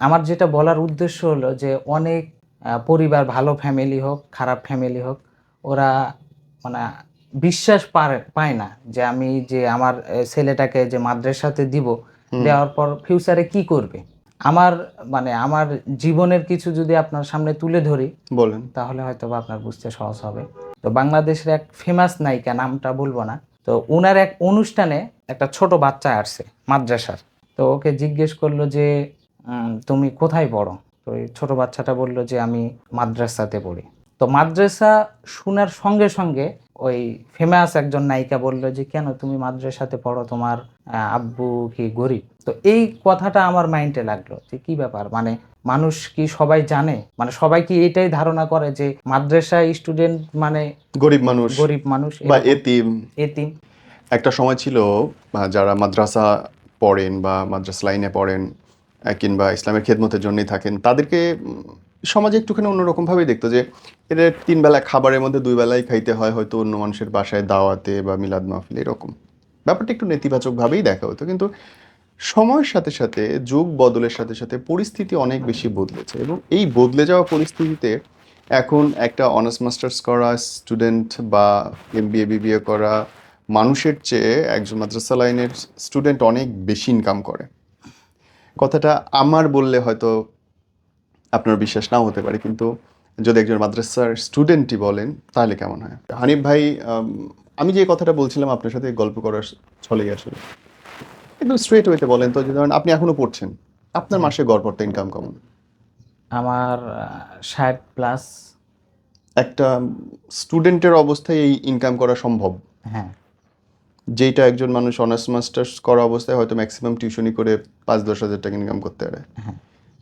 আমার যেটা বলার উদ্দেশ্য হলো যে অনেক পরিবার ভালো ফ্যামিলি হোক খারাপ ফ্যামিলি হোক ওরা মানে বিশ্বাস পারে পায় না যে আমি যে আমার ছেলেটাকে যে মাদ্রাসাতে দিব দেওয়ার পর ফিউচারে কি করবে? আমার মানে আমার জীবনের কিছু যদি আপনার সামনে তুলে ধরি বলেন। তাহলে হয়তো বা আপনার বুঝতে সহজ হবে। তো বাংলাদেশের এক ফেমাস নায়িকা নামটা বলব না তো ওনার এক অনুষ্ঠানে একটা ছোট বাচ্চা আসছে মাদ্রাসার। তো ওকে জিজ্ঞেস করল যে তুমি কোথায় পড়ো? তো এই ছোট বাচ্চাটা বলল যে আমি মাদ্রাসাতে পড়ি। তো মাদ্রাসা শোনার সঙ্গে সঙ্গে ওই ফেমাস একজন নায়িকা বলল যে কেন তুমি মাদ্রাসাতে পড়ো? তোমার আব্বু কি গরিব? তো এই কথাটা আমার মাইন্ডে লাগল যে কি ব্যাপার? মানে মানুষ কি সবাই জানে? মানে সবাই কি এটাই ধারণা করে যে মাদ্রাসা স্টুডেন্ট মানে গরিব মানুষ গরিব মানুষ বা এতিম। এতিম। একটা সময় ছিল যারা মাদ্রাসা পড়েন বা মাদ্রাসা লাইনে পড়েন কিংবা ইসলামের খেদমতের জন্যই থাকেন, তাদেরকে সমাজে একটুখানি অন্যরকমভাবেই দেখতো যে এদের তিন বেলা খাবারের মধ্যে দুই বেলায় খাইতে হয়, হয়তো অন্য মানুষের বাসায় দাওয়াতে বা মিলাদ মাহফিল, এরকম। ব্যাপারটা একটু নেতিবাচকভাবেই দেখা হতো, কিন্তু সময়ের সাথে সাথে, যুগ বদলের সাথে সাথে পরিস্থিতি অনেক বেশি বদলেছে এবং এই বদলে যাওয়া পরিস্থিতিতে এখন একটা অনার্স মাস্টার্স করা স্টুডেন্ট বা এম বি এ বিবিএ করা মানুষের চেয়ে একজন মাদ্রাসা লাইনের স্টুডেন্ট অনেক বেশি ইনকাম করে। কথাটা আমার বললে হয়তো আপনার বিশ্বাস নাও হতে পারে কিন্তু যদি একজন মাদ্রাসার স্টুডেন্টই বলেন তাহলে কেমন হয়? হানিফ ভাই আমি যে কথাটা বলছিলাম আপনার সাথে গল্প করার ছলেই আসলে। একদম স্ট্রেট ওয়েতে বলেন তো যে ধরেন আপনি এখনও পড়ছেন আপনার মাসে গড়পড়তা ইনকাম কেমন? আমার ষাট প্লাস একটা স্টুডেন্টের অবস্থায় এই ইনকাম করা সম্ভব? হ্যাঁ। যেটা একজন মানুষ অনার্স মাস্টার্স করা অবস্থায় হয়তো ম্যাক্সিমাম টিউশনি করে পাঁচ দশ হাজার টাকা ইনকাম করতে পারে। হ্যাঁ।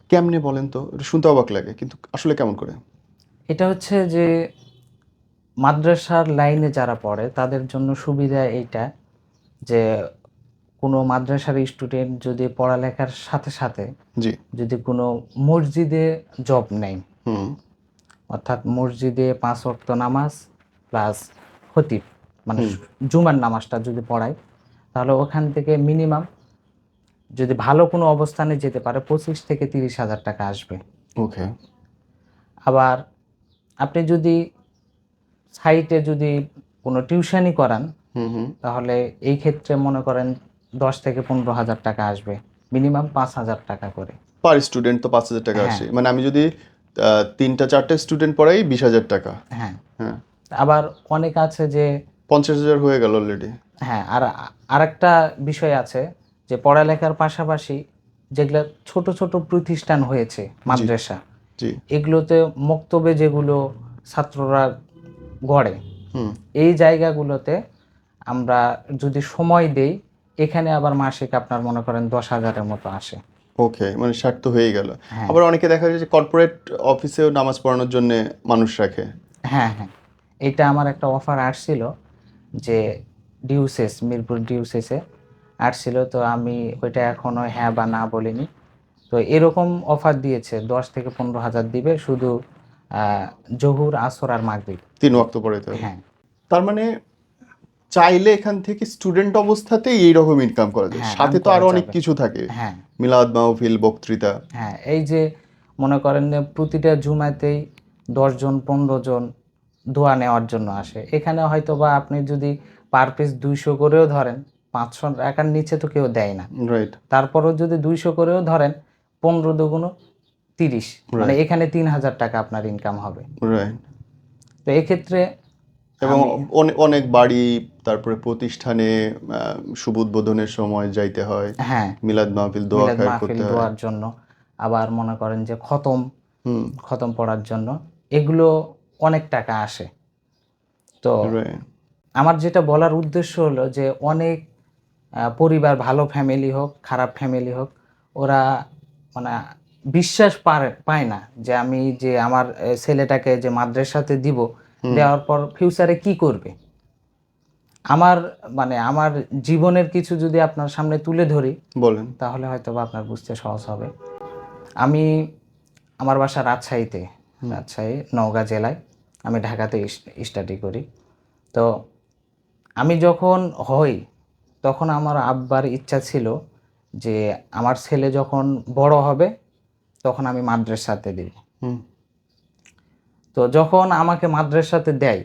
কেমনে বলেন তো? এটা শুনতে অবাক লাগে কিন্তু আসলে কেমন করে? এটা হচ্ছে যে মাদ্রাসার লাইনে যারা পড়ে তাদের জন্য সুবিধা এইটা যে কোনো মাদ্রাসার স্টুডেন্ট যদি পড়ালেখার সাথে সাথে জি। যদি কোনো মসজিদে জব নেয় অর্থাৎ মসজিদে পাঁচ ওয়াক্ত নামাজ প্লাস খতিব মানে জুমার নামাজটা যদি পড়ায় তাহলে ওখান থেকে মিনিমাম যদি ভালো কোনো অবস্থানে যেতে পারে পঁচিশ থেকে তিরিশ হাজার টাকা আসবে। ওকে। আবার আপনি যদি সাইটে যদি কোনো টিউশনই করান তাহলে এই ক্ষেত্রে মনে করেন দশ থেকে পনেরো হাজার টাকা আসবে মিনিমাম পাঁচ হাজার টাকা করে। পার স্টুডেন্ট তো পাঁচ হাজার টাকা হ্যাঁ। আসে। মানে আমি যদি তিনটা চারটে স্টুডেন্ট পড়াই বিশ হাজার টাকা। হ্যাঁ। হ্যাঁ। আবার অনেক আছে যে পঞ্চাশ হাজার হয়ে গেল অলরেডি হ্যাঁ আর আরেকটা বিষয় আছে যে পড়ালেখার পাশাপাশি যেগুলো ছোট ছোট প্রতিষ্ঠান হয়েছে মাদ্রাসা এগুলোতে মক্তবে যেগুলো ছাত্ররা গড়ে হুম। এই জায়গাগুলোতে আমরা যদি সময় দেই এখানে আবার মাসিক আপনার মনে করেন দশ হাজারের মতো আসে। ওকে মানে ষাট তো হয়ে গেল। হ্যাঁ। আবার অনেকে দেখা যায় যে কর্পোরেট অফিসেও নামাজ পড়ানোর জন্য মানুষ রাখে। হ্যাঁ হ্যাঁ। এটা আমার একটা অফার আসছিল যে ডিউসেস মিরপুর ডিউসেসে আসছিল তো আমি ওইটা এখনও হ্যাঁ বা না বলিনি। তো এরকম অফার দিয়েছে দশ থেকে পনেরো হাজার দিবে শুধু জহুর আসর আর মাগরিব। তিন ওয়াক্ত পড়ে হ্যাঁ। তার মানে চাইলে এখান থেকে স্টুডেন্ট অবস্থাতেই এইরকম ইনকাম করা যায়। হ্যাঁ, সাথে তো আরও অনেক কিছু থাকে। হ্যাঁ। মিলাদ মাহফিল বক্তৃতা। হ্যাঁ এই যে মনে করেন প্রতিটা জুমাতেই দশজন পনেরো জন দোয়া নেওয়ার জন্য আসে। এখানে হয়তো বা আপনি যদি পার পিস দুইশো করেও ধরেন পাঁচশো টাকার নিচে তো কেউ দেয় না। রাইট তারপরেও যদি দুইশো করেও ধরেন পনেরো দুগুণ তিরিশ মানে এখানে তিন হাজার টাকা আপনার ইনকাম হবে। রাইট তো এক্ষেত্রে এবং অনেক বাড়ি তারপরে প্রতিষ্ঠানে শুভ উদ্বোধনের সময় যাইতে হয়। হ্যাঁ। মিলাদ মাহফিল দোয়া করতে হয়। দোয়ার জন্য। আবার মনে করেন যে খতম হুম। খতম পড়ার জন্য। এগুলো অনেক টাকা আসে। তো আমার যেটা বলার উদ্দেশ্য হলো যে অনেক পরিবার ভালো ফ্যামিলি হোক খারাপ ফ্যামিলি হোক ওরা মানে বিশ্বাস পায় না যে আমি যে আমার ছেলেটাকে যে মাদ্রাসাতে দিব দেওয়ার পর ফিউচারে কি করবে? আমার মানে আমার জীবনের কিছু যদি আপনার সামনে তুলে ধরি বলেন। তাহলে হয়তো বা আপনার বুঝতে সহজ হবে। আমি আমার বাসা রাজশাহীতে। রাজশাহী নওগাঁ জেলায় আমি ঢাকাতে স্টাডি করি। তো আমি যখন হই তখন আমার আব্বার ইচ্ছা ছিল যে আমার ছেলে যখন বড় হবে তখন আমি মাদ্রাসাতে দিব হুম। তো যখন আমাকে মাদ্রাসাতে দেয়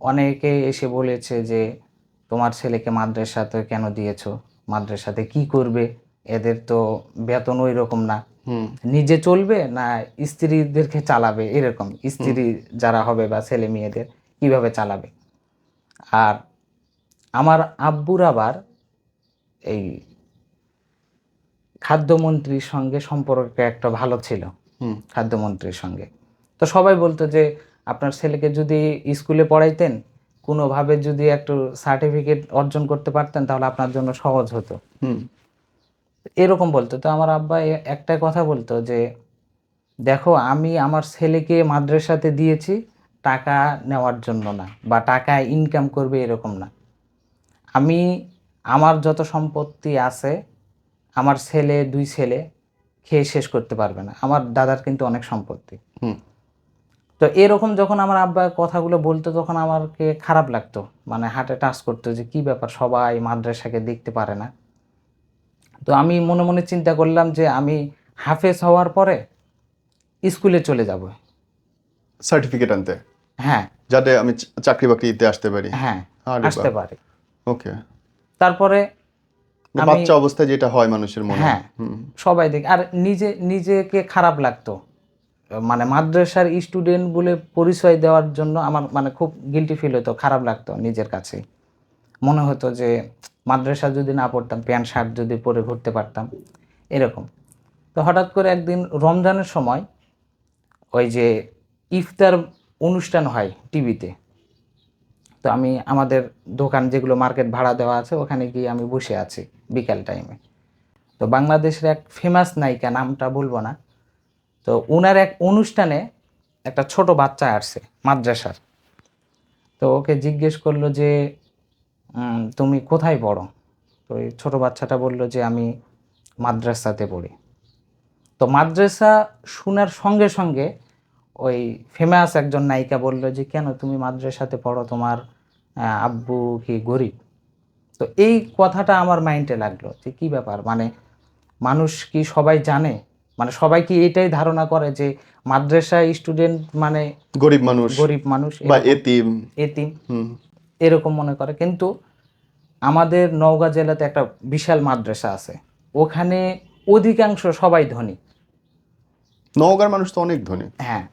অনেকে এসে বলেছে যে তোমার ছেলেকে মাদ্রাসাতে কেন দিয়েছ? মাদ্রাসাতে কি করবে? এদের তো বেতন ওই রকম না। নিজে চলবে না স্ত্রীদেরকে চালাবে? এরকম স্ত্রী যারা হবে বা ছেলে মেয়েদের কীভাবে চালাবে? আর আমার আব্বুর আবার এই খাদ্যমন্ত্রীর সঙ্গে সম্পর্ক একটা ভালো ছিল। হুম। খাদ্যমন্ত্রীর সঙ্গে। তো সবাই বলতো যে আপনার ছেলেকে যদি স্কুলে পড়াইতেন কোনোভাবে যদি একটু সার্টিফিকেট অর্জন করতে পারতেন তাহলে আপনার জন্য সহজ হতো। হুম। এরকম বলতো। তো আমার আব্বা একটা কথা বলতো যে দেখো আমি আমার ছেলেকে মাদ্রাসাতে দিয়েছি টাকা নেওয়ার জন্য না বা টাকা ইনকাম করবে এরকম না। আমি আমার যত সম্পত্তি আছে আমার ছেলে দুই ছেলে খেয়ে শেষ করতে পারবে না। আমার দাদার কিন্তু অনেক সম্পত্তি। হুম। তো এরকম যখন আমার আব্বা কথাগুলো বলতো তখন আমাকে খারাপ লাগতো। মানে হার্টে টাচ করতো যে কি ব্যাপার? সবাই মাদ্রাসাকে দেখতে পারে না। তো আমি মনে মনে চিন্তা করলাম যে আমি হাফেজ হওয়ার পরে স্কুলে চলে যাব। সার্টিফিকেট আনতে? হ্যাঁ। যাতে আমি চাকরি বাকরিতে আসতে পারি? হ্যাঁ আসতে পারি। ওকে। তারপরে আমি- বাচ্চা অবস্থায় যেটা হয় মানুষের মনে। হ্যাঁ। সবাই দেখে। আর নিজে নিজেকে খারাপ লাগতো। মানে মাদ্রাসার স্টুডেন্ট বলে পরিচয় দেওয়ার জন্য আমার মানে খুব গিলটি ফিল হতো খারাপ লাগতো নিজের কাছে। মনে হতো যে মাদ্রাসা যদি না পড়তাম, প্যান্ট, শার্ট যদি পরে ঘুরতে পারতাম, এরকম। তো হঠাৎ করে একদিন রমজানের সময় ওই যে ইফতার অনুষ্ঠান হয় টিভিতে, তো আমি আমাদের দোকান যেগুলো মার্কেট ভাড়া দেওয়া আছে, ওখানে গিয়ে আমি বসে আছি বিকাল টাইমে তো বাংলাদেশের এক ফেমাস নায়িকা, নামটা বলব না, তো ওনার এক অনুষ্ঠানে একটা ছোট বাচ্চা আসছে মাদ্রাসার। তো ওকে জিজ্ঞেস করল যে তুমি কোথায় পড়ো? তো ওই ছোট বাচ্চাটা বলল যে আমি মাদ্রাসাতে পড়ি। তো মাদ্রাসা শোনার সঙ্গে সঙ্গে ওই ফেমাস একজন নায়িকা বলল যে কেন তুমি মাদ্রাসাতে পড়ো? তোমার আব্বু কি গরিব? তো এই কথাটা আমার মাইন্ডে লাগল যে কি ব্যাপার? মানে মানুষ কি সবাই জানে? মানে সবাই কি এটাই ধারণা করে যে মাদ্রাসা স্টুডেন্ট মানে গরিব মানুষ গরিব মানুষ বা এতিম? এতিম? এরকম মনে করে। কিন্তু আমাদের নওগাঁ জেলাতে একটা বিশাল মাদ্রাসা আছে। ওখানে অধিকাংশ সবাই ধনী। নওগাঁর মানুষ তো অনেক ধনী। হ্যাঁ।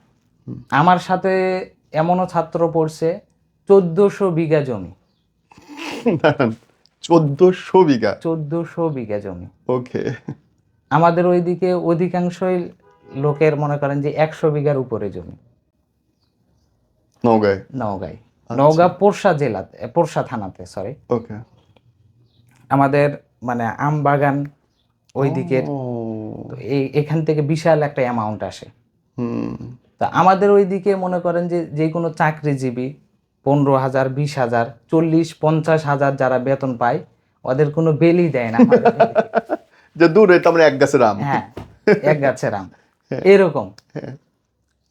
আমার সাথে এমনও ছাত্র পড়ছে চোদ্দশো বিঘা জমি। চোদ্দশো বিঘা? চোদ্দশো বিঘা জমি। ওকে। আমাদের ওইদিকে অধিকাংশই লোকের মনে করেন যে একশো বিঘার উপরে জমি। নওগাঁয়? নওগাঁয়। নওগাঁ পোরশা জেলাতে পোরশা থানাতে সরি ওকে। আমাদের মানে আম বাগান ওই দিকের এখান থেকে বিশাল একটা অ্যামাউন্ট আসে। তা আমাদের ওইদিকে মনে করেন যে যে কোনো চাকরিজীবী পনেরো হাজার বিশ হাজার চল্লিশ পঞ্চাশ হাজার যারা বেতন পায় ওদের কোনো বেলই দেয় না যে দূরে তার মানে এক গাছের আম। হ্যাঁ এক গাছের আম। এরকম।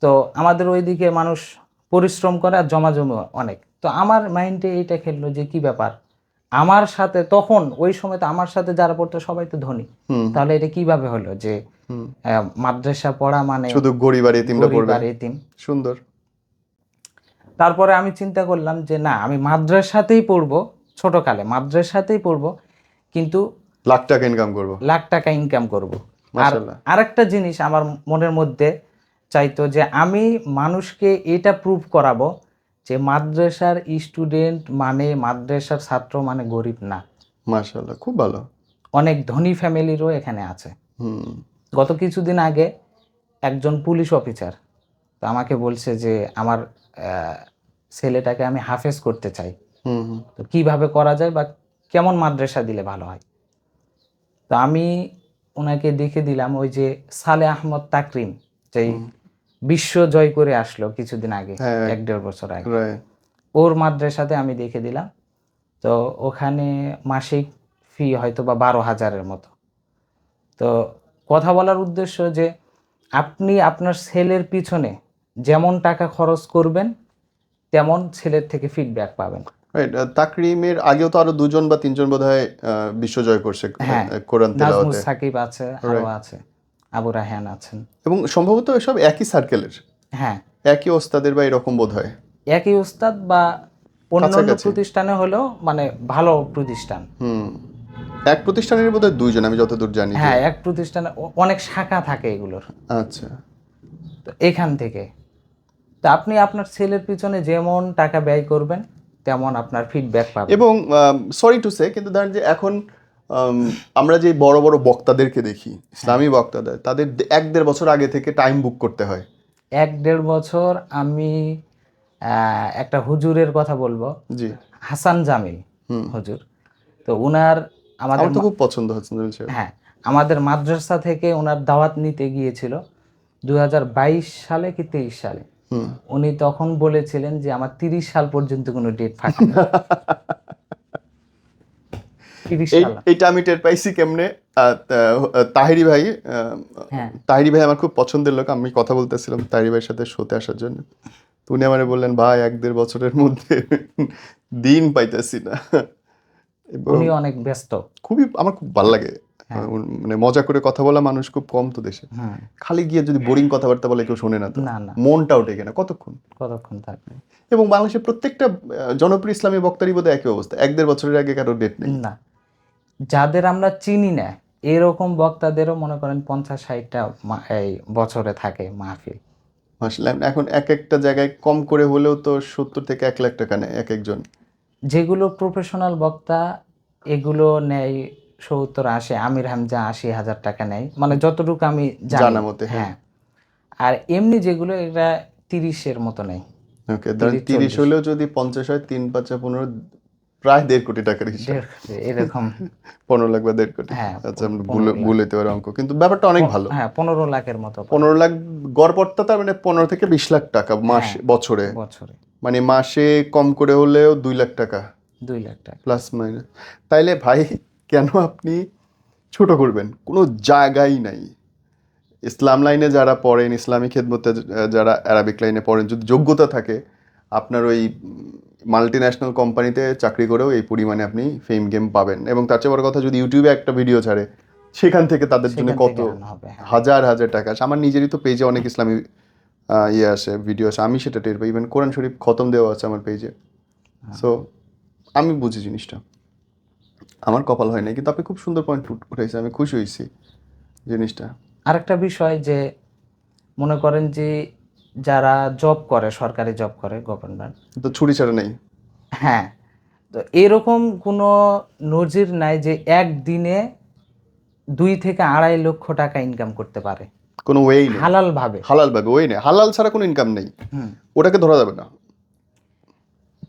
তো আমাদের ওইদিকে মানুষ পরিশ্রম করে আর জমা জমি অনেক। তো আমার মাইন্ডে এইটা খেললো যে কি ব্যাপার? আমার সাথে তখন ওই সময় তো আমার সাথে যারা পড়তো সবাই তো ধনী। তাহলে এটা কীভাবে হলো যে মাদ্রাসা পড়া মানে শুধু গরিব আর এতিমরা পড়বে? আর এতিম সুন্দর। তারপরে আমি চিন্তা করলাম যে না আমি মাদ্রাসাতেই পড়ব ছোটকালে মাদ্রাসাতেই পড়ব কিন্তু লাখ টাকা ইনকাম করব। লাখ টাকা ইনকাম করব। আর মাশাআল্লাহ। আরেকটা জিনিস আমার মনের মধ্যে চাইতো যে আমি মানুষকে এটা প্রুভ করাবো যে মাদ্রাসার স্টুডেন্ট মানে মাদ্রাসার ছাত্র মানে গরিব না। মাশাল্লাহ খুব ভালো। অনেক ধনী ফ্যামিলিরও এখানে আছে। হুম। গত কিছুদিন আগে একজন পুলিশ অফিসার তো আমাকে বলছে যে আমার ছেলেটাকে আমি হাফেজ করতে চাই। তো কীভাবে করা যায় বা কেমন মাদ্রাসা দিলে ভালো হয়? তো আমি ওনাকে দেখে দিলাম ওই যে সালে আহমদ তাকরিম যেই বিশ্ব জয় করে আসলো কিছুদিন আগে হ্যাঁ। এক দেড় বছর আগে. ওর মাদ্রাসাতে আমি দেখে দিলাম। তো ওখানে মাসিক ফি হয়তো বা বারো হাজারের মতো। তো কথা বলার উদ্দেশ্য যে আপনি আপনার ছেলের পিছনে যেমন টাকা খরচ করবেন তেমন ছেলের থেকে ফিডব্যাক পাবেন। তাকরিমের আগেও তো আরও দুজন বা তিনজন বোধ হয় বিশ্বজয় করছে হ্যাঁ, কোরআন তেলাওয়াতে। সাকিব আছে আরও আছে। আবু রাহান আছেন। এবং সম্ভবত এসব একই সার্কেলের হ্যাঁ। একই ওস্তাদের বা এরকম বোধ হয় একই ওস্তাদ বা অন্য অন্য প্রতিষ্ঠানে হলেও মানে ভালো প্রতিষ্ঠান। হুম। এক প্রতিষ্ঠানের বোধ হয় দুইজন আমি যতদূর জানি হ্যাঁ এক প্রতিষ্ঠানে অনেক শাখা থাকে এগুলোর। আচ্ছা। তো এখান থেকে। তো আপনি আপনার ছেলের পিছনে যেমন টাকা ব্যয় করবেন তেমন আপনার ফিডব্যাক পাবেন। এবং সরি টু সে কিন্তু ধরেন যে এখন আমরা যে বড় বড় বক্তাদেরকে দেখি ইসলামী বক্তাদের তাদের এক দেড় বছর আগে থেকে টাইম বুক করতে হয়। এক দেড় বছর আমি একটা হুজুরের কথা বলব। জি। হাসান জামিল হুম। হুজুর। তো উনার আমাদের তো খুব পছন্দ হচ্ছে জলিল সাহেব। হ্যাঁ আমাদের মাদ্রাসা থেকে ওনার দাওয়াত নিতে গিয়েছিল দু হাজার বাইশ সালে কি তেইশ সালে। হুম। উনি তখন বলেছিলেন যে আমার তিরিশ সাল পর্যন্ত কোনো ডেট ফাঁকা নেই। তিরিশ এই সাল এইটা আমি টের পাইছি কেমনে? তাহিরি ভাই হ্যাঁ। তাহিরি ভাই আমার খুব পছন্দের লোক। আমি কথা বলতেছিলাম তাহিরি ভাইয়ের সাথে শোতে আসার জন্য। উনি আমারে বললেন ভাই এক দেড় বছরের মধ্যে দিন পাইতেছি না। উনি অনেক ব্যস্ত। খুবই আমার খুব ভালো লাগে। হ্যাঁ। মানে মজা করে কথা বলা মানুষ খুব কম তো দেশে। খালি গিয়ে যদি বোরিং কথাবার্তা বলে কেউ শোনে না তো। মনটাও টেকে না। কতক্ষণ? কতক্ষণ থাকবে? এবং বাংলাদেশের প্রত্যেকটা জনপ্রিয় ইসলামী বক্তারই বোধহয় একই অবস্থা। এক দেড় বছরের আগে কারও ডেট নেই। না। যাদের আমরা চিনি না এরকম বক্তাদেরও মনে করেন পঞ্চাশ ষাটটা এই বছরে থাকে মাহফিল। এখন এক একটা জায়গায় কম করে হলেও তো সত্তর থেকে এক লাখ টাকা নেয় এক একজন। যেগুলো প্রফেশনাল বক্তা এগুলো নেয় সত্তর আশি আমির হামজা আশি হাজার টাকা নেয়। মানে যতটুকু আমি জানি। মতে, হ্যাঁ। হ্যাঁ। আর এমনি যেগুলো এটা তিরিশের মতো নেই ওকে ধরেন তিরিশ হলেও যদি পঞ্চাশ হয় তিন পাঁচা পনেরো প্রায় দেড় কোটি টাকার হিসাব। এরকম। পনেরো লাখ বা দেড় কোটি। হ্যাঁ, আচ্ছা আমরা ভুলে ভুলে অঙ্ক। কিন্তু ব্যাপারটা অনেক ভালো। হ্যাঁ পনেরো লাখের মতো। পনেরো লাখ গড়পড়তা তার মানে পনেরো থেকে বিশ লাখ টাকা মাস হ্যাঁ। বছরে। বছরে। মানে মাসে কম করে হলেও দুই লাখ টাকা। দুই লাখ টাকা। Plus minus. তাইলে ভাই কেন আপনি ছোট করবেন? কোনো জায়গাই নাই। ইসলাম লাইনে যারা পড়েন ইসলামী খেদমতে যারা অ্যারাবিক লাইনে পড়েন যদি যোগ্যতা থাকে আপনার ওই মাল্টি ন্যাশনাল কোম্পানিতে চাকরি করেও এই পরিমাণে আপনি ফেম গেম পাবেন। এবং তার চেয়ে বড় কথা যদি ইউটিউবে একটা ভিডিও ছাড়ে সেখান থেকে তাদের জন্য কত হ্যাঁ। হাজার হাজার টাকা। আসে আমার নিজেরই তো পেজে অনেক ইসলামী ইয়ে আসে ভিডিও আসে আমি সেটা টের পাই। ইভেন কোরআন শরীফ খতম দেওয়া আছে আমার পেজে সো আমি বুঝি জিনিসটা। আমার কপাল হয় না কিন্তু আপনি খুব সুন্দর পয়েন্ট উঠেছে আমি খুশি হয়েছি জিনিসটা। আরেকটা বিষয় যে মনে করেন যে যারা জব করে সরকারি জব করে গভর্নমেন্ট তো ছুরি ছাড়া নেই? হ্যাঁ। তো এরকম কোনো নজির নাই যে একদিনে দুই থেকে আড়াই লক্ষ টাকা ইনকাম করতে পারে। কোনো ওয়েই নেই। হালাল ভাবে হালাল ভাবে ওই নেই। হালাল ছাড়া কোনো ইনকাম নেই। ওটাকে ধরা যাবে না।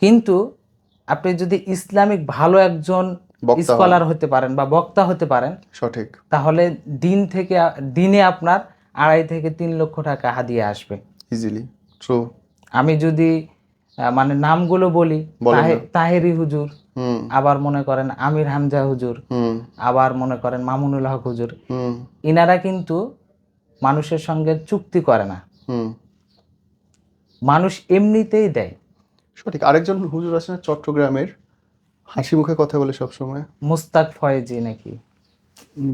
কিন্তু আপনি যদি ইসলামিক ভালো একজন স্কলার হতে পারেন বা বক্তা হতে পারেন সঠিক। তাহলে দিন থেকে দিনে আপনার আড়াই থেকে তিন লক্ষ টাকা হাদিয়ে আসবে। ইজিলি ট্রু আমি যদি মানে নামগুলো বলি তাহেরি হুজুর আবার মনে করেন আমির হামজা হুজুর আবার মনে করেন মামুনুল হক হুজুর ইনারা কিন্তু মানুষের সঙ্গে চুক্তি করে না। মানুষ এমনিতেই দেয়। সঠিক। আরেকজন হুজুর আছে না চট্টগ্রামের হাসি মুখে কথা বলে সব সময় মুস্তাক ফয়েজি নাকি?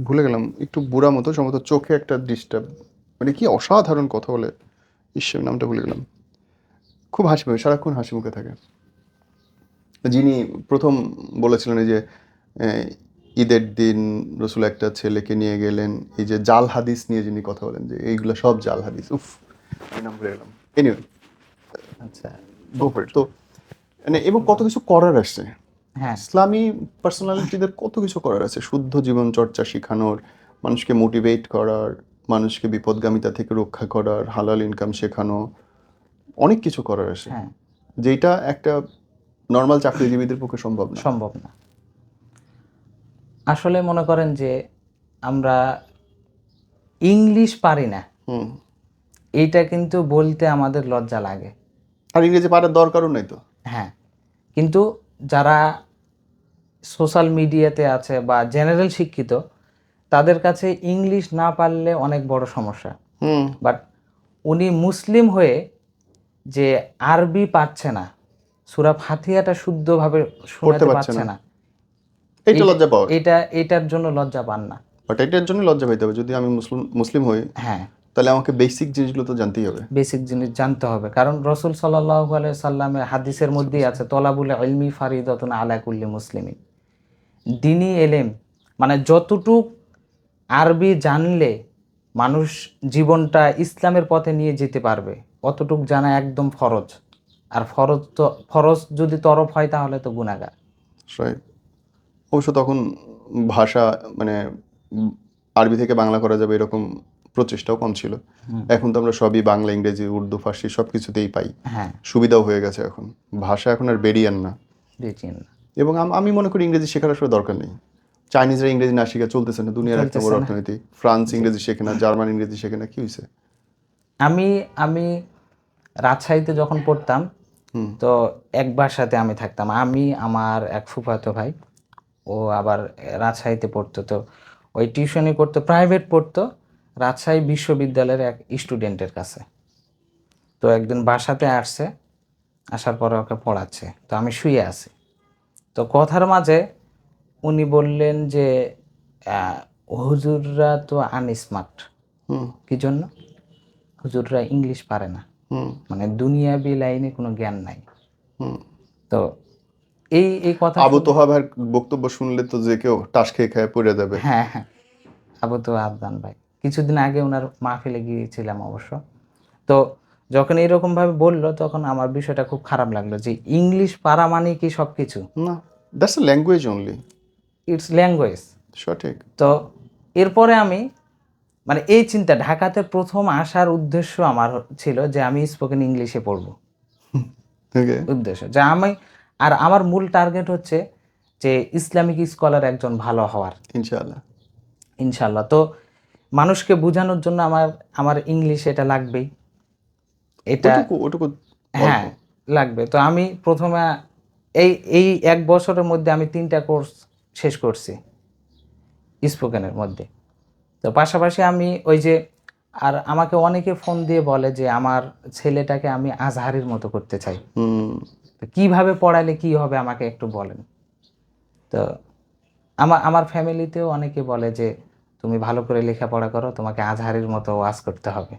ভুলে গেলাম একটু বুড়া মতো সম্ভবত চোখে একটা ডিস্টার্ব মানে কি অসাধারণ কথা বলে। ঈশ্বর নামটা ভুলে গেলাম। খুব হাসি সারাক্ষণ হাসি মুখে থাকে। যিনি প্রথম বলেছিলেন এই যে ঈদের দিন রসুল একটা ছেলেকে নিয়ে গেলেন এই যে জাল হাদিস নিয়ে যিনি কথা বলেন যে এইগুলো সব জাল হাদিস। উফ নাম ভুলে গেলাম। এনিওয়ে আচ্ছা। তো মানে এবং কত কিছু করার আসছে হ্যাঁ। ইসলামী পার্সোনালিটিদের কত কিছু করার আছে। শুদ্ধ জীবন চর্চা শেখানোর মানুষকে মোটিভেট করার মানুষকে বিপদগামিতা থেকে রক্ষা করার হালাল ইনকাম শেখানো অনেক কিছু করার আছে। হ্যাঁ। যেটা একটা নর্মাল চাকরিজীবীদের পক্ষে সম্ভব না। সম্ভব না। আসলে মনে করেন যে আমরা ইংলিশ পারি না। হুম। এইটা কিন্তু বলতে আমাদের লজ্জা লাগে। আর ইংরেজি পারার দরকারও নেই তো। হ্যাঁ। কিন্তু যারা সোশ্যাল মিডিয়াতে আছে বা জেনারেল শিক্ষিত তাদের কাছে ইংলিশ না পারলে অনেক বড় সমস্যা। বাট উনি মুসলিম হয়ে যে আরবি পাচ্ছে না সুরা ফাতিহাটা শুদ্ধভাবে শোনাতে পারছে না। এইটা লজ্জা পাওয়ার। এটা এটার জন্য লজ্জা পান না। বাট এটার জন্য লজ্জা পাইতে হবে। যদি আমি মুসলিম মুসলিম হই হ্যাঁ। তাহলে আমাকে বেসিক জিনিসগুলো তো জানতেই হবে। বেসিক জিনিস জানতে হবে। কারণ রসুল সাল্লাহ সাল্লামের হাদিসের মধ্যেই আছে তলাবুল ইলমি ফারিদতুন আলা কুল্লি মুসলিমিন। দিনী এলেম মানে যতটুক আরবি জানলে মানুষ জীবনটা ইসলামের পথে নিয়ে যেতে পারবে। অতটুক জানা একদম ফরজ। আর ফরজ তো ফরজ যদি তরফ হয় তাহলে তো গুণাগার অবশ্য তখন ভাষা মানে আরবি থেকে বাংলা করা যাবে এরকম প্রচেষ্টাও কম ছিল। এখন তো আমরা সবই বাংলা ইংরেজি উর্দু ফার্সি সব কিছুতেই পাই। হ্যাঁ। সুবিধাও হয়ে গেছে এখন। ভাষা এখন আর বেরিয়ান না। এবং আমি মনে করি ইংরেজি শেখার আসলে দরকার নেই। চাইনিজরা ইংরেজি না শিখে চলতেছে না দুনিয়ার একটা বড় অর্থনীতি। ফ্রান্স ইংরেজি শেখে না জার্মান ইংরেজি শেখে না কি হয়েছে আমি আমি রাজশাহীতে যখন পড়তাম তো এক বাসাতে আমি থাকতাম। আমি আমার এক ফুফাতো ভাই ও আবার রাজশাহীতে পড়তো। তো ওই টিউশনি করতো প্রাইভেট পড়তো রাজশাহী বিশ্ববিদ্যালয়ের এক স্টুডেন্টের কাছে। তো একদিন বাসাতে আসছে আসার পরে ওকে পড়াচ্ছে। তো আমি শুয়ে আছি। তো কথার মাঝে উনি বললেন যে হুজুররা তো আনস্মার্ট। হুম। কি জন্য? হুজুররা ইংলিশ পারে না। হুম। মানে দুনিয়াবি লাইনে কোনো জ্ঞান নাই। তো এই এই কথা আবু তোহাবের বক্তব্য শুনলে তো যে কেউ টাস খেয়ে খেয়ে পড়ে যাবে। হ্যাঁ হ্যাঁ। আবু তো আবদান ভাই। কিছুদিন আগে ওনার মাহফিলে গিয়েছিলাম অবশ্য। তো যখন এরকম ভাবে বলল তখন আমার বিষয়টা খুব খারাপ লাগল যে ইংলিশ পারা মানে কি সব কিছু না that's a language only it's language সঠিক। তো এরপরে আমি মানে এই চিন্তা ঢাকাতে প্রথম আসার উদ্দেশ্য আমার ছিল যে আমি স্পোকেন ইংলিশে পড়ব। উদ্দেশ্য যে আমি আর আমার মূল টার্গেট হচ্ছে যে ইসলামিক স্কলার একজন ভালো হওয়ার। ইনশাআল্লাহ। ইনশাল্লাহ তো মানুষকে বোঝানোর জন্য আমার আমার ইংলিশ এটা লাগবেই। এটা হ্যাঁ লাগবে। তো আমি প্রথমে এই এই এক বছরের মধ্যে আমি তিনটা কোর্স শেষ করছি স্পোকেনের মধ্যে। তো পাশাপাশি আমি ওই যে আর আমাকে অনেকে ফোন দিয়ে বলে যে আমার ছেলেটাকে আমি আজহারির মতো করতে চাই। কীভাবে পড়ালে কি হবে আমাকে একটু বলেন? তো আমার আমার ফ্যামিলিতেও অনেকে বলে যে তুমি ভালো করে লেখাপড়া করো তোমাকে আজহারির মতো ওয়াজ করতে হবে।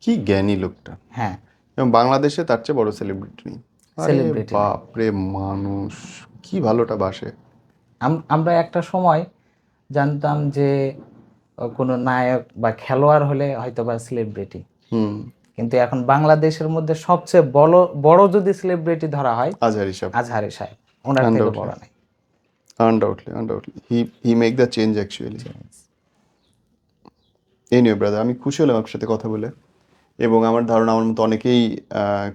কি জ্ঞানী লোকটা। হ্যাঁ। এবং বাংলাদেশে তার চেয়ে বড় সেলিব্রিটি নেই নেই। বাপরে মানুষ কি ভালোটা বাসে। আমরা একটা সময় জানতাম যে কোনো নায়ক বা খেলোয়াড় হলে হয়তো বা সেলিব্রিটি কিন্তু এখন বাংলাদেশের মধ্যে সবচেয়ে বড় বড় যদি সেলিব্রিটি ধরা হয় আজহার হিসাব আজহারি সাহেব। ওনার থেকে বড় নেই। Undoubtedly undoubtedly he he make the change actually এই নিয়ে ব্রাদার আমি খুশি হলাম আপনার সাথে কথা বলে। এবং আমার ধারণা আমার মতো অনেকেই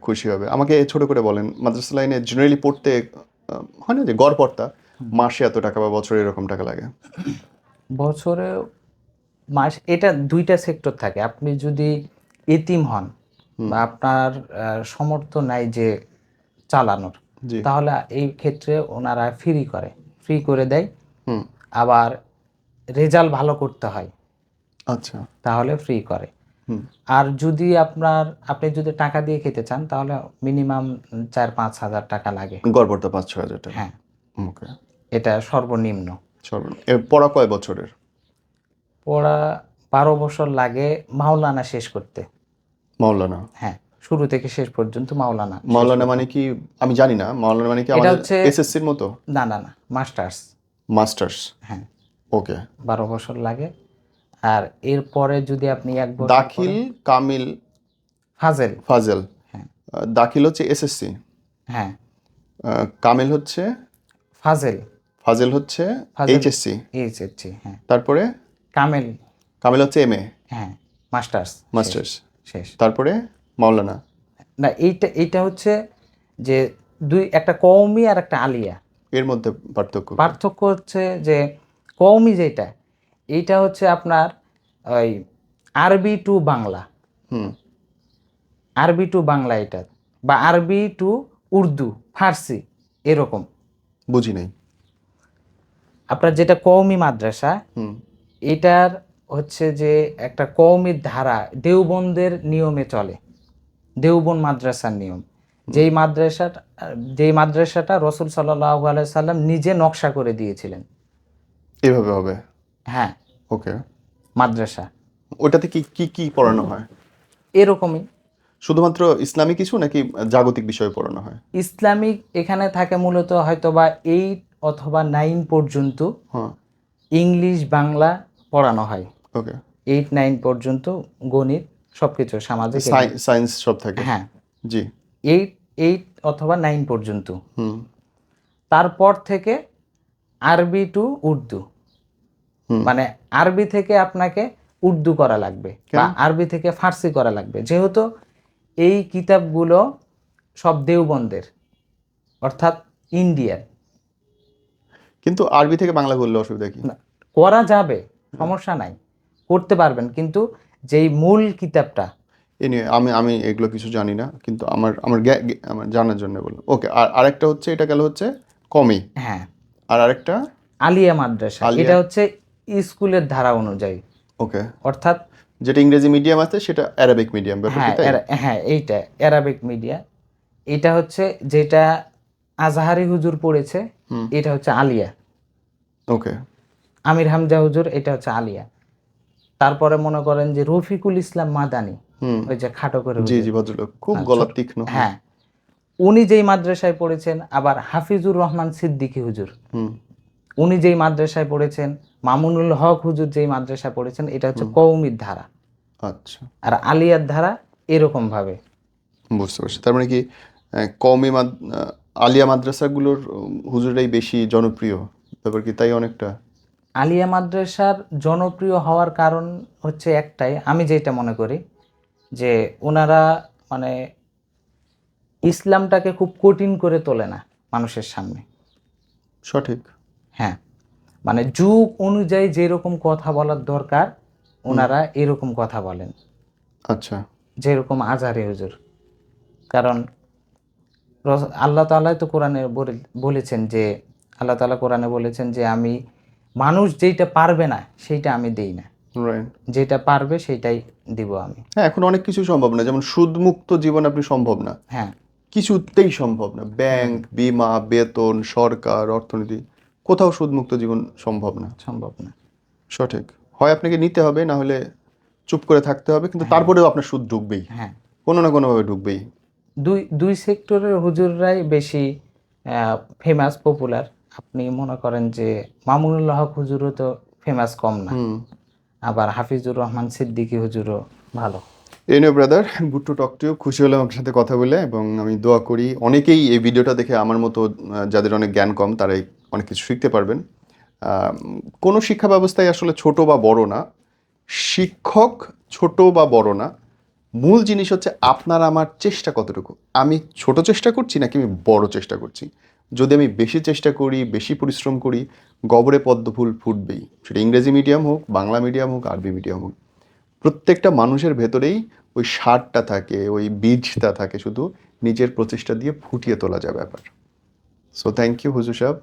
খুশি হবে। আমাকে ছোট করে বলেন মাদ্রাসা লাইনে জেনারেলি পড়তে হয় না যে গড় পড়তা মাসে এত টাকা বা বছরে এরকম টাকা লাগে? বছরে মাস এটা দুইটা সেক্টর থাকে। আপনি যদি এতিম হন বা আপনার সমর্থ নাই যে চালানোর তাহলে এই ক্ষেত্রে ওনারা ফ্রি করে। ফ্রি করে দেয়। হুম। আবার রেজাল্ট ভালো করতে হয়। আচ্ছা। তাহলে ফ্রি করে। হুম। আর যদি আপনার আপনি যদি টাকা দিয়ে খেতে চান তাহলে মিনিমাম চার পাঁচ হাজার টাকা লাগে। গড় পড়তা পাঁচ ছ হাজার টাকা। হ্যাঁ। ওকে এটা সর্বনিম্ন। পড়া কয় বছরের? পড়া বারো বছর লাগে মাওলানা শেষ করতে। মাওলানা? হ্যাঁ শুরু থেকে শেষ পর্যন্ত মাওলানা মাওলানা মানে কি আমি জানি না মাওলানা মানে কি এটা হচ্ছে- এসএসসির মতো? না না না মাস্টার্স। মাস্টার্স? হ্যাঁ। ওকে। বারো বছর লাগে। আর এরপরে যদি আপনি এক বছর দাখিল কামিল? ফাজেল। ফাজেল। হ্যাঁ। দাখিল হচ্ছে এসএসসি? হ্যাঁ। কামিল হচ্ছে? ফাজেল। ফাজেল হচ্ছে। এইচএসসি এইচএসসি হ্যাঁ। তারপরে? কামেল কামিল হচ্ছে এমএ হ্যাঁ মাস্টার্স মাস্টার্স শেষ। তারপরে মাওলানা? না এইটা এইটা হচ্ছে যে দুই একটা কওমি আর একটা আলিয়া। এর মধ্যে পার্থক্য। পার্থক্য হচ্ছে যে কওমি যেটা এইটা হচ্ছে আপনার ওই আরবি টু বাংলা। হুম। আরবি টু বাংলা এটা বা আরবি টু উর্দু ফার্সি এরকম। বুঝি নাই। আপনার যেটা কওমি মাদ্রাসা এটার হচ্ছে যে একটা কওমির ধারা দেওবন্দের নিয়মে চলে। দেওবন মাদ্রাসার নিয়ম। যেই মাদ্রাসাটা যেই মাদ্রাসাটা রসুল সাল্লাহ সাল্লাম নিজে নকশা করে দিয়েছিলেন। এভাবে হবে? হ্যাঁ। ওকে। মাদ্রাসা। ওটাতে কি কি কি পড়ানো হয়? এরকমই। শুধুমাত্র ইসলামী কিছু নাকি জাগতিক বিষয়ে পড়ানো হয়? ইসলামিক এখানে থাকে মূলত হয়তোবা এইট অথবা নাইন পর্যন্ত হ্যাঁ। ইংলিশ বাংলা পড়ানো হয়। ওকে এইট নাইন পর্যন্ত গণিত সবকিছু সামাজিক সায়েন্স সব থাকে। হ্যাঁ। জি। এইট এইট অথবা নাইন পর্যন্ত। হুম। তারপর থেকে আরবি টু উর্দু। মানে আরবি থেকে আপনাকে উর্দু করা লাগবে বা আরবি থেকে ফার্সি করা লাগবে। যেহেতু এই কিতাবগুলো সব দেওবন্দের অর্থাৎ ইন্ডিয়ার কিন্তু আরবি থেকে বাংলা করলে অসুবিধা কি? না, করা যাবে সমস্যা নাই। করতে পারবেন কিন্তু যেই মূল কিতাবটা। এ নিয়ে আমি আমি এগুলো কিছু জানি না কিন্তু আমার আমার আমার জানার জন্য বললাম। ওকে আর আরেকটা হচ্ছে এটা গেল হচ্ছে কমি। হ্যাঁ। আর আরেকটা? আলিয়া মাদ্রাসা। এটা হচ্ছে স্কুলের ধারা অনুযায়ী। ওকে অর্থাৎ যেটা ইংরেজি মিডিয়াম আছে সেটা অ্যারাবিক মিডিয়াম হ্যাঁ হ্যাঁ এইটা অ্যারাবিক মিডিয়া এটা হচ্ছে যেটা আজাহারি হুজুর পড়েছে। এটা হচ্ছে আলিয়া। ওকে। আমির হামজা হুজুর এটা হচ্ছে আলিয়া। তারপরে মনে করেন যে রফিকুল ইসলাম মাদানি ওই যে খাটো করে জি জি ভদ্রলোক। খুব হ্যাঁ, গলা তীক্ষ্ণ। হ্যাঁ। উনি যেই মাদ্রাসায় পড়েছেন আবার হাফিজুর রহমান সিদ্দিকী হুজুর। উনি যেই মাদ্রাসায় পড়েছেন মামুনুল হক হুজুর যেই মাদ্রাসায় পড়েছেন এটা হচ্ছে কৌমির ধারা। আচ্ছা। আর আলিয়ার ধারা এরকম ভাবে বুঝতে পারছি। তার মানে কি কওমি আলিয়া মাদ্রাসাগুলোর হুজুরাই বেশি জনপ্রিয় ব্যাপার কি তাই অনেকটা? আলিয়া মাদ্রাসার জনপ্রিয় হওয়ার কারণ হচ্ছে একটাই আমি যেটা মনে করি যে ওনারা মানে ইসলামটাকে খুব কঠিন করে তোলে না মানুষের সামনে। সঠিক। হ্যাঁ মানে যুগ অনুযায়ী যেরকম কথা বলার দরকার ওনারা এরকম কথা বলেন। আচ্ছা। যেরকম আজারে হুজুর কারণ আল্লাহ তাআলাই তো কোরআনে বলে- বলেছেন যে আল্লাহ তাআলা কোরআনে বলেছেন যে আমি মানুষ যেইটা পারবে না সেইটা আমি দেই না। যেটা পারবে সেইটাই দিব আমি। হ্যাঁ এখন অনেক কিছু সম্ভব না যেমন সুদমুক্ত জীবন আপনি সম্ভব না। হ্যাঁ। কিছুতেই সম্ভব না। ব্যাংক বিমা বেতন সরকার অর্থনীতি কোথাও সুদমুক্ত জীবন সম্ভব না। সম্ভব না। সঠিক। হয় আপনাকে নিতে হবে না হলে চুপ করে থাকতে হবে কিন্তু তারপরেও আপনার সুদ ঢুকবেই। হ্যাঁ। কোনো না কোনোভাবে ঢুকবেই। দুই দুই সেক্টরের হুজুররাই বেশি ফেমাস পপুলার আপনি মনে করেন যে মামুনুল হক হুজুরও তো ফেমাস কম না। আবার হাফিজুর রহমান সিদ্দিকী হুজুরও ভালো। Anyway brother good to talk to খুশি হলাম আপনার সাথে কথা বলে এবং আমি দোয়া করি অনেকেই এই ভিডিওটা দেখে আমার মতো যাদের অনেক জ্ঞান কম তারাই অনেক কিছু শিখতে পারবেন। কোনো শিক্ষা ব্যবস্থায় আসলে ছোট বা বড় না। শিক্ষক ছোট বা বড় না। মূল জিনিস হচ্ছে আপনার আমার চেষ্টা কতটুকু? আমি ছোট চেষ্টা করছি নাকি আমি বড় চেষ্টা করছি? যদি আমি বেশি চেষ্টা করি, বেশি পরিশ্রম করি, গবরে পদ্ম ফুল ফুটবেই। সেটা ইংরেজি মিডিয়াম হোক, বাংলা মিডিয়াম হোক, আরবি মিডিয়াম হোক। প্রত্যেকটা মানুষের ভেতরেই ওই সারটা থাকে, ওই বীজটা থাকে, শুধু নিজের প্রচেষ্টা দিয়ে ফুটিয়ে তোলা যায় ব্যাপার। সো থ্যাংক ইউ হুজুর সাহেব।